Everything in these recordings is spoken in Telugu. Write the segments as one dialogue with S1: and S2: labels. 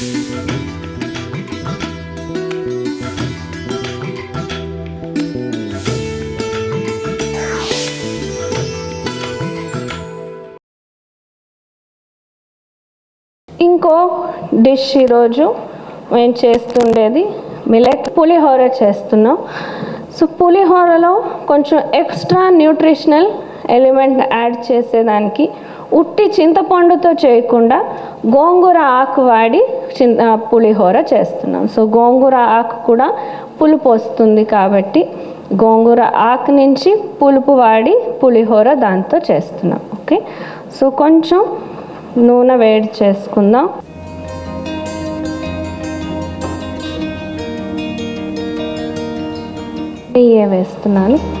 S1: ఇంకో డిష్ ఈరోజు మేము చేస్తుండేది మిలెట్ పులిహోర చేస్తున్నాం. సో పులిహోరలో కొంచెం ఎక్స్ట్రా న్యూట్రిషనల్ ఎలిమెంట్ యాడ్ చేసేదానికి ఉట్టి చింతపండుతో చేయకుండా గోంగూర ఆకు వాడి చింత పులిహోర చేస్తున్నాం. సో గోంగూర ఆకు కూడా పులుపు వస్తుంది కాబట్టి గోంగూర ఆకు నుంచి పులుపు వాడి పులిహోర దాంతో చేస్తున్నాం. ఓకే? సో కొంచెం నూనె వేడి చేసుకుందాం. నెయ్యి వేస్తున్నాను.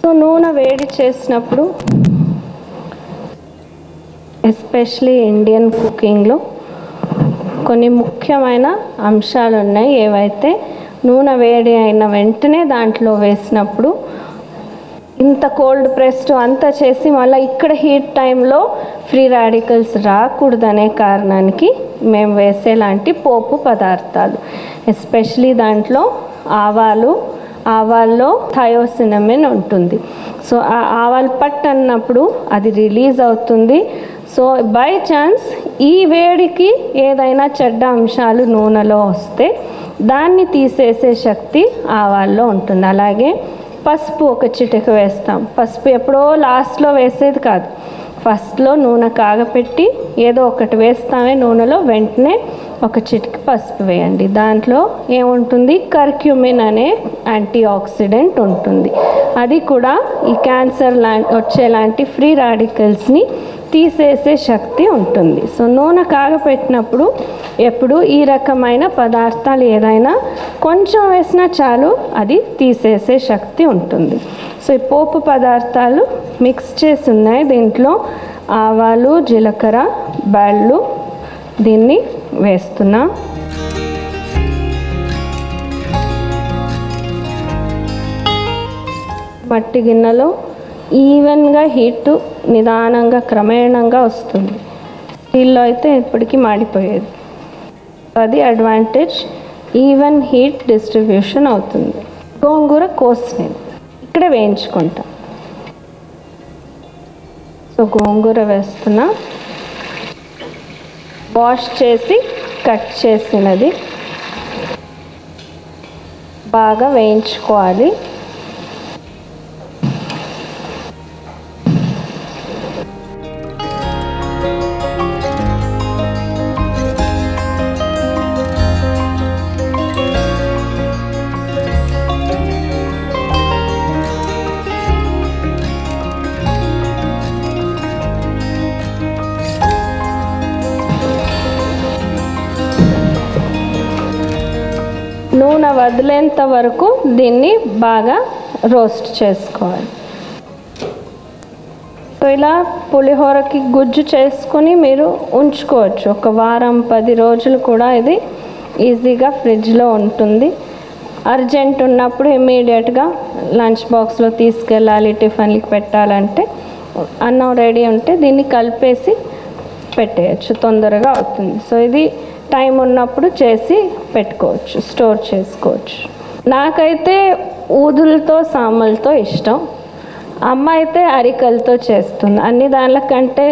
S1: సో నూనె వేడి చేసినప్పుడు ఎస్పెషలీ ఇండియన్ కుకింగ్లో కొన్ని ముఖ్యమైన అంశాలు ఉన్నాయి ఏవైతే నూనె వేడి అయిన వెంటనే దాంట్లో వేసినప్పుడు ఇంత కోల్డ్ ప్రెస్డ్ అంతా చేసి మళ్ళీ ఇక్కడ హీట్ టైంలో ఫ్రీ రాడికల్స్ రాకూడదనే కారణానికి మేము వేసేలాంటి పోపు పదార్థాలు. ఎస్పెషలీ దాంట్లో ఆవాలు ఆవాల్లో థయోసినమిన్ ఉంటుంది. సో ఆ ఆవాలు పట్ అన్నప్పుడు అది రిలీజ్ అవుతుంది. సో బై ఛాన్స్ ఈ వేడికి ఏదైనా చెడ్డ అంశాలు నూనెలో వస్తే దాన్ని తీసేసే శక్తి ఆవాల్లో ఉంటుంది. అలాగే పసుపు ఒక చిటిక వేస్తాం. పసుపు ఎప్పుడో లాస్ట్లో వేసేది కాదు. ఫస్ట్లో నూనె కాగపెట్టి ఏదో ఒకటి వేస్తామే నూనెలో వెంటనే ఒక చిటికి పసుపు వేయండి. దాంట్లో ఏముంటుంది? కర్క్యూమిన్ అనే యాంటీ ఆక్సిడెంట్ ఉంటుంది. అది కూడా ఈ క్యాన్సర్ లా వచ్చేలాంటి ఫ్రీ రాడికల్స్ని తీసేసే శక్తి ఉంటుంది. సో నూనె కాగపెట్టినప్పుడు ఎప్పుడు ఈ రకమైన పదార్థాలు ఏదైనా కొంచెం వేసినా చాలు అది తీసేసే శక్తి ఉంటుంది. సో ఈ పోపు పదార్థాలు మిక్స్ చేసి ఉన్నాయి దీంట్లో. ఆవాలు జీలకర్ర బళ్ళు దీన్ని వేస్తున్నా. మట్టి గిన్నెలో ఈవెన్గా హీట్ నిదానంగా క్రమేణంగా వస్తుంది. స్టీల్లో అయితే ఇప్పటికీ మాడిపోయేది. అది అడ్వాంటేజ్ ఈవెన్ హీట్ డిస్ట్రిబ్యూషన్ అవుతుంది. గోంగూర కోసినది. ఇక్కడ వేయించుకుంటాను గోంగూర వేస్తున్నా. వాష్ చేసి కట్ చేసినది. బాగా వేయించుకోవాలి. నూనె వదిలేంత వరకు దీన్ని బాగా రోస్ట్ చేసుకోవాలి. సో ఇలా పులిహోరకి గుజ్జు చేసుకొని మీరు ఉంచుకోవచ్చు. ఒక వారం పది రోజులు కూడా ఇది ఈజీగా ఫ్రిడ్జ్లో ఉంటుంది. అర్జెంట్ ఉన్నప్పుడు ఇమీడియట్గా లంచ్ బాక్స్లో తీసుకెళ్ళాలి టిఫిన్లకి పెట్టాలంటే అన్నం రెడీ ఉంటే దీన్ని కలిపేసి పెట్టేయచ్చు. తొందరగా అవుతుంది. సో ఇది టైం ఉన్నప్పుడు చేసి పెట్టుకోవచ్చు స్టోర్ చేసుకోవచ్చు. నాకైతే ఊదులతో సామలతో ఇష్టం. అమ్మ అయితే అరికలతో చేస్తుంది. అన్ని దానికంటే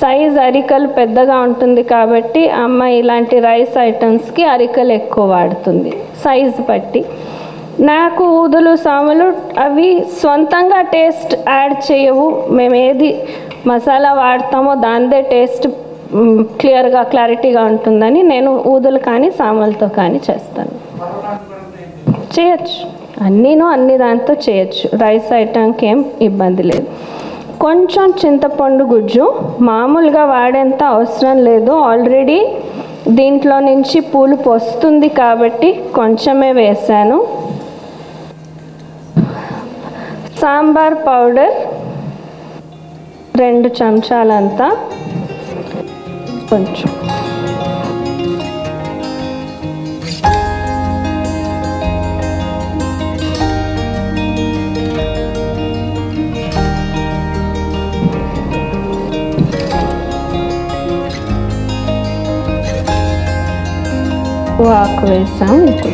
S1: సైజ్ అరికలు పెద్దగా ఉంటుంది కాబట్టి అమ్మ ఇలాంటి రైస్ ఐటమ్స్కి అరికలు ఎక్కువ వాడుతుంది సైజ్ బట్టి. నాకు ఊదులు సాములు అవి సొంతంగా టేస్ట్ యాడ్ చేయవు. మేము ఏది మసాలా వాడతామో దానిదే టేస్ట్ క్లియర్గా క్లారిటీగా ఉంటుందని నేను ఊదులు కానీ సామలతో కానీ చేస్తాను. చేయొచ్చు. అన్నీను అన్ని దాంతో చేయొచ్చు. రైస్ ఐటమ్కి ఏం ఇబ్బంది లేదు. కొంచెం చింతపండు గుజ్జు మామూలుగా వాడేంత అవసరం లేదు. ఆల్రెడీ దీంట్లో నుంచి పూలు పొస్తుంది కాబట్టి కొంచెమే వేసాను. సాంబార్ పౌడర్ రెండు చెంచాలంతా. पंच Плакали замку.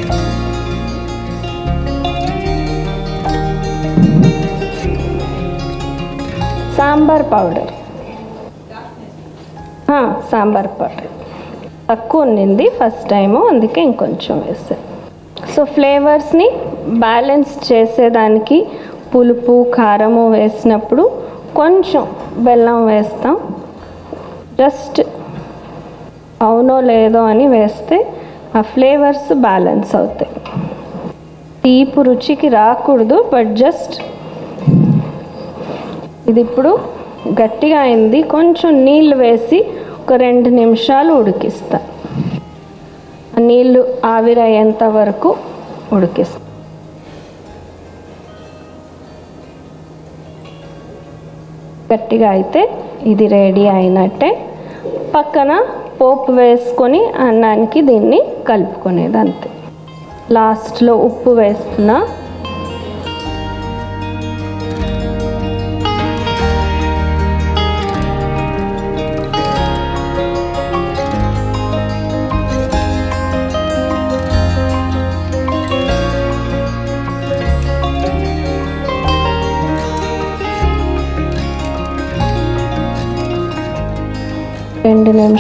S1: सांबर पावडर సాంబార్ పౌడర్ తక్కువ ఉండింది ఫస్ట్ టైము అందుకే ఇంకొంచెం వేసాను సో ఫ్లేవర్స్ని బ్యాలెన్స్ చేసేదానికి పులుపు కారము వేసినప్పుడు కొంచెం బెల్లం వేస్తాం. జస్ట్ అవునో లేదో అని వేస్తే ఆ ఫ్లేవర్స్ బ్యాలెన్స్ అవుతాయి. తీపు రుచికి రాకూడదు బట్ జస్ట్ ఇది ఇప్పుడు గట్టిగా అయింది. కొంచెం నీళ్ళు వేసి ఒక రెండు నిమిషాలు ఉడికిస్తా. నీళ్ళు ఆవిరయ్యేంత వరకు ఉడికిస్తా. గట్టిగా అయితే ఇది రెడీ అయినట్టే. పక్కన పోపు వేసుకొని అన్నానికి దీన్ని కలుపుకునేది అంతే లాస్ట్లో ఉప్పు వేస్తున్నా.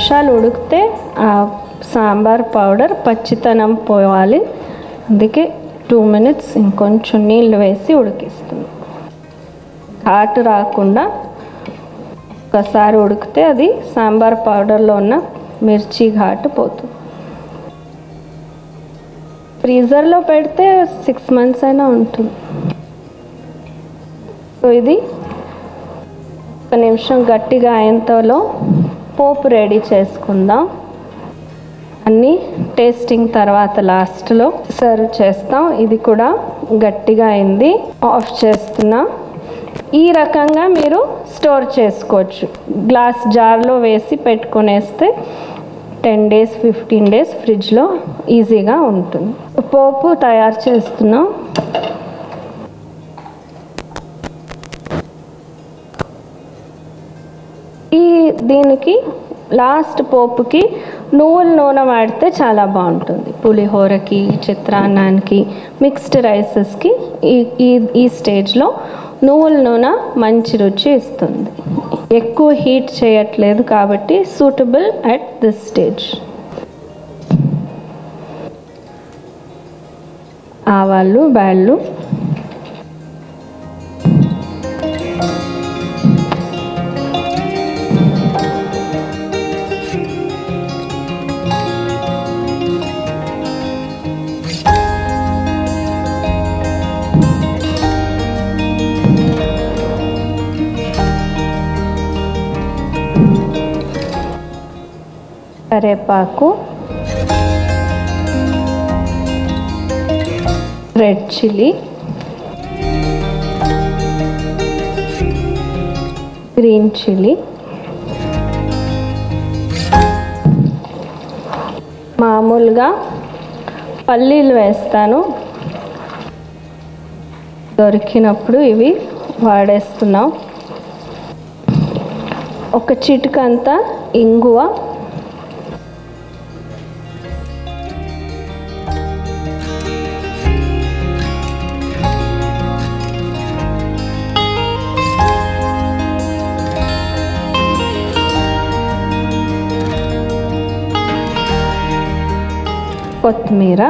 S1: నిమిషాలు ఉడికితే ఆ సాంబార్ పౌడర్ పచ్చితనం పోవాలి. అందుకే టూ మినిట్స్ ఇంకొంచెం నీళ్ళు వేసి ఉడికిస్తుంది ఘాటు రాకుండా ఒకసారి ఉడికితే అది సాంబార్ పౌడర్లో ఉన్న మిర్చి ఘాటు పోతుంది. ఫ్రీజర్లో పెడితే సిక్స్ మంత్స్ అయినా ఉంటుంది. సో ఇది ఒక నిమిషం గట్టిగా అయ్యేంతలో పోపు రెడీ చేసుకుందాం. అన్నీ టేస్టింగ్ తర్వాత లాస్ట్లో సర్వ్ చేస్తాం. ఇది కూడా గట్టిగా అయింది. ఆఫ్ చేస్తున్నా. ఈ రకంగా మీరు స్టోర్ చేసుకోవచ్చు. గ్లాస్ జార్లో వేసి పెట్టుకునేస్తే టెన్ డేస్ ఫిఫ్టీన్ డేస్ ఫ్రిడ్జ్లో ఈజీగా ఉంటుంది. పోపు తయారు చేస్తున్నాం. దీనికి లాస్ట్ పోపుకి నువ్వుల నూనె వాడితే చాలా బాగుంటుంది. పులిహోరకి చిత్రాన్నానికి మిక్స్డ్ రైసెస్కి ఈ ఈ ఈ స్టేజ్లో నువ్వుల నూనె మంచి రుచి ఇస్తుంది. ఎక్కువ హీట్ చేయట్లేదు కాబట్టి సూటబుల్ అట్ దిస్ స్టేజ్ ఆవాలు బ్యాళ్ళు కరేపాకు రెడ్ చిల్లీ గ్రీన్ చిల్లీ మామూలుగా పల్లీలు వేస్తాను. దొరికినప్పుడు ఇవి వాడేస్తున్నాం. ఒక చిటికంతా ఇంగువ కొత్తిమీర.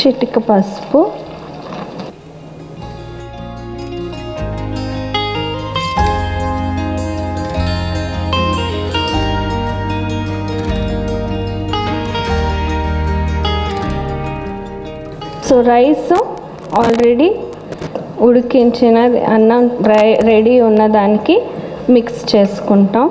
S1: చిటిక పసుపు. సో రైస్ ఆల్రెడీ ఉడికించిన అన్నం రై- రెడీ ఉన్న దానికి మిక్స్ చేసుకుంటాం.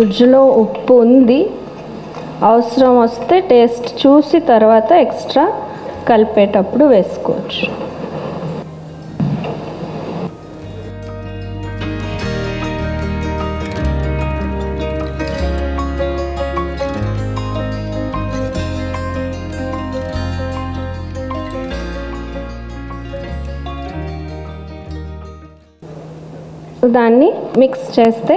S1: గుజ్జులో ఉప్పు ఉంది. అవసరం వస్తే టేస్ట్ చూసి తర్వాత ఎక్స్ట్రా కలిపేటప్పుడు వేసుకోవచ్చు. దాన్ని మిక్స్ చేస్తే